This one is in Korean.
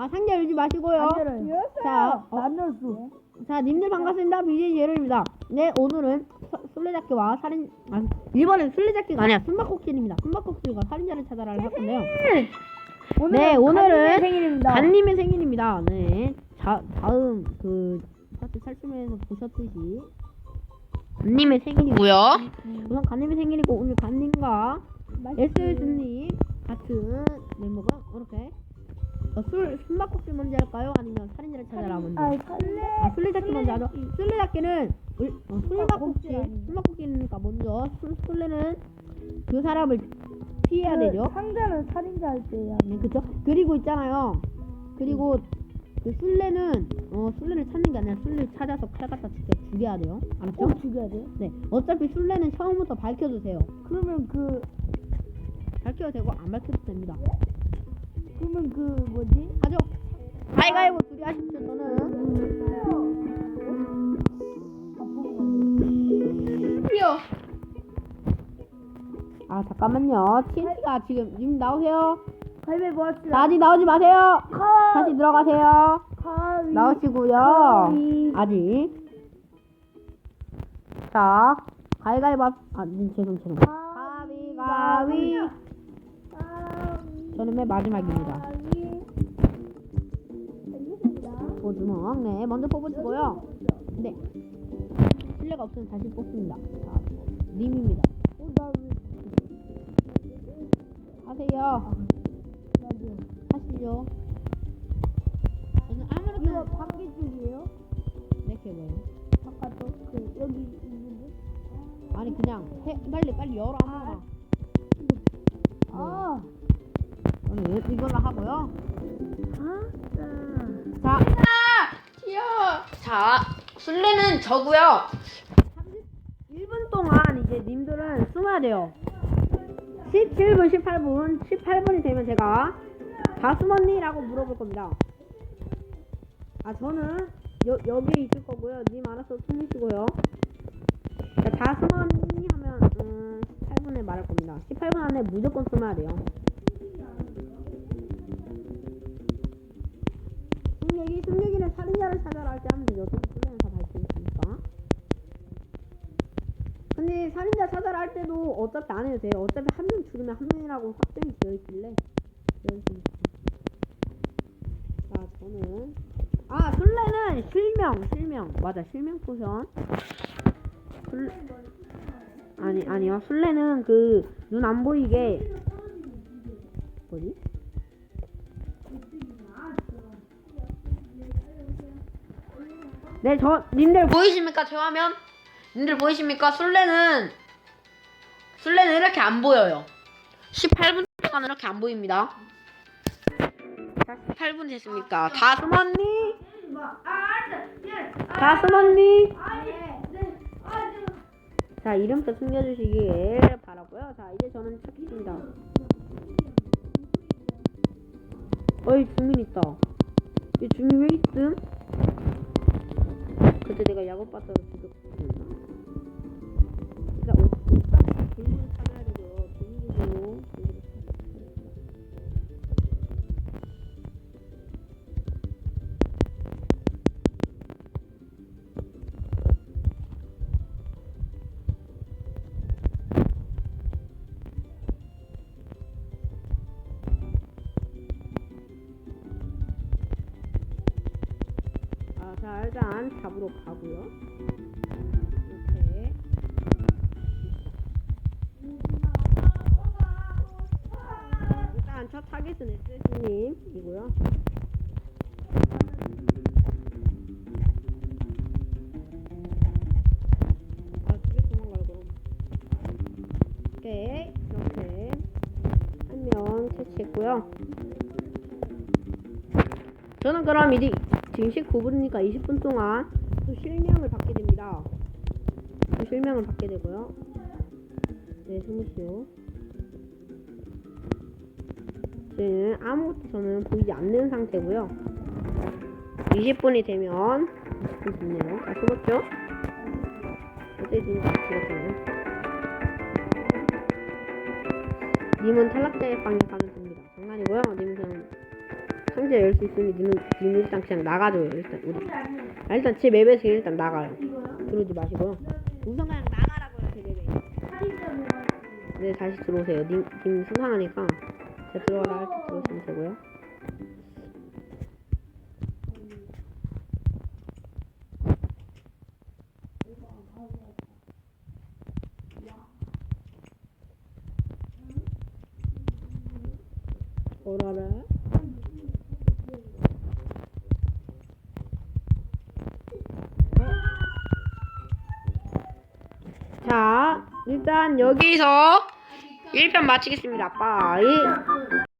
아 상자 열지 마시고요. 안 열어요. 자, 어, 안 열었어. 자, 님들 반갑습니다. BJ 제로입니다. 네, 오늘은 서- 술래잡기와 살인, 아, 이번엔 술래잡기가 아니라 숨바꼭질입니다. 숨바꼭질과 살인자를 찾아라를 할 건데요. 네, 오늘은 간님의 생일입니다. 간님의 생일입니다. 네, 자, 다음 그 파트 살춤에서 보셨듯이 간님의 생일이고요. 우선 간님의 생일이고 오늘 간님과 SS님 같은 멤버가 이렇게 어, 술 숨바꼭질 먼저 할까요? 아니면 살인자를 찾아라 먼저? 아, 설레. 아, 술래잡기 먼저 하죠. 술래잡기는 을- 어, 술바꼭질, 아니에요. 술바꼭질이니까 먼저 술, 술래는 그 사람을 피해야 되죠. 상자는 살인자 할 때야. 네, 그쵸? 그리고 있잖아요. 그리고 그 술래는 어 술래를 찾는 게 아니라 술래를 찾아서 칼 갖다 직접 죽여야 돼요. 알았죠? 꼭 죽여야 돼. 네. 어차피 술래는 처음부터 밝혀주세요. 그러면 그 밝혀도 되고 안 밝혀도 됩니다. 그러면 그 뭐지? 하죠. 가위가위보 둘이 하십시오. 저는 아 잠깐만요. TNT가 지금 님 나오세요. 가위바위보 자, 합시다. 아직 나오지 마세요. 가. 다시 들어가세요. 가위. 나오시고요. 가위. 아직. 자, 가위가위보. 합- 아, 님 죄송 죄송. 가위 가위. 저는 맨 마지막입니다. 가위. 알겠습니다. 도주먹. 네, 먼저 뽑으시고요. 네. 실례가 없으면 다시 뽑습니다. 자, 님입니다. 하세요. 하시죠. 저는 아무렇게나 밖에 쪽이에요? 이렇게 뭐예요? 바깥쪽? 그 여기 있는데? 아니 그냥 해, 빨리 빨리 열어 아무거나. 아. 이- 이걸로 하고요. 아. 자, 자, 술래는 저고요. 1분 동안 이제 님들은 숨어야 돼요. 17분, 18분, 18분이 되면 제가 다 숨었니?라고 물어볼 겁니다. 아, 저는 여, 여기에 있을 거고요. 님 알아서 숨으시고요. 자, 다 숨었니? 하면 음, 18분에 말할 겁니다. 18분 안에 무조건 숨어야 돼요. 숨얘기, 숨얘기는 살인자를 찾아라 할 때 하면 되죠. 어차피 술래는 다 밝혀있으니까. 근데 살인자 찾아라 할 때도 어차피 안 해도 돼요. 어차피 한 명 죽으면 한 명이라고 확정이 되어 있길래. 자, 저는. 아, 술래는 실명, 실명. 맞아, 실명 포션. 술... 아니, 아니요. 술래는 그, 눈 안 보이게. 뭐지? 네, 저, 님들 보이십니까? 제 화면? 님들 보이십니까? 술래는, 술래는 이렇게 안 보여요. 18분 동안 이렇게 안 보입니다. 자, 18분 됐습니까? 다 숨었니? 다 숨었니? 자, 이름표 숨겨주시길 바라고요 자, 이제 저는 찾겠습니다. 어이, 주민 있다. 이 주민 왜 있음? 그때 내가 야구 봤다고 죽였구나. 자, 일단 잡으러 가고요. 이렇게. 일단 첫 타겟은 SS님이고요. 아, 집에 도망가요, 그럼. 오케이. 이렇게. 한 명 채취했고요. 저는 그럼 이제 지금 19분이니까 20분 동안 또 실명을 받게 됩니다. 또 실명을 받게 되고요. 네, 숨으시오. 저는 아무것도 저는 보이지 않는 상태고요. 20분이 되면 20분 됐네요. 아, 숨었죠? 어쨌든 죽었잖아요. 님은 탈락자의 방에 가면 됩니다. 장난이고요. 님은 그냥 상자 열 수 있으니 니는, 니는 일단 그냥 나가줘요 일단 우리. 아, 일단 제 맵에서 일단 나가요. 그러지 마시고요 우선 그냥 나가라고요 제 맵에. 네 다시 들어오세요. 님, 님 수상하니까 제가 들어가라 할 때 들어오시면 되고요. 어라라 자, 일단 여기서 1편 마치겠습니다. 빠이.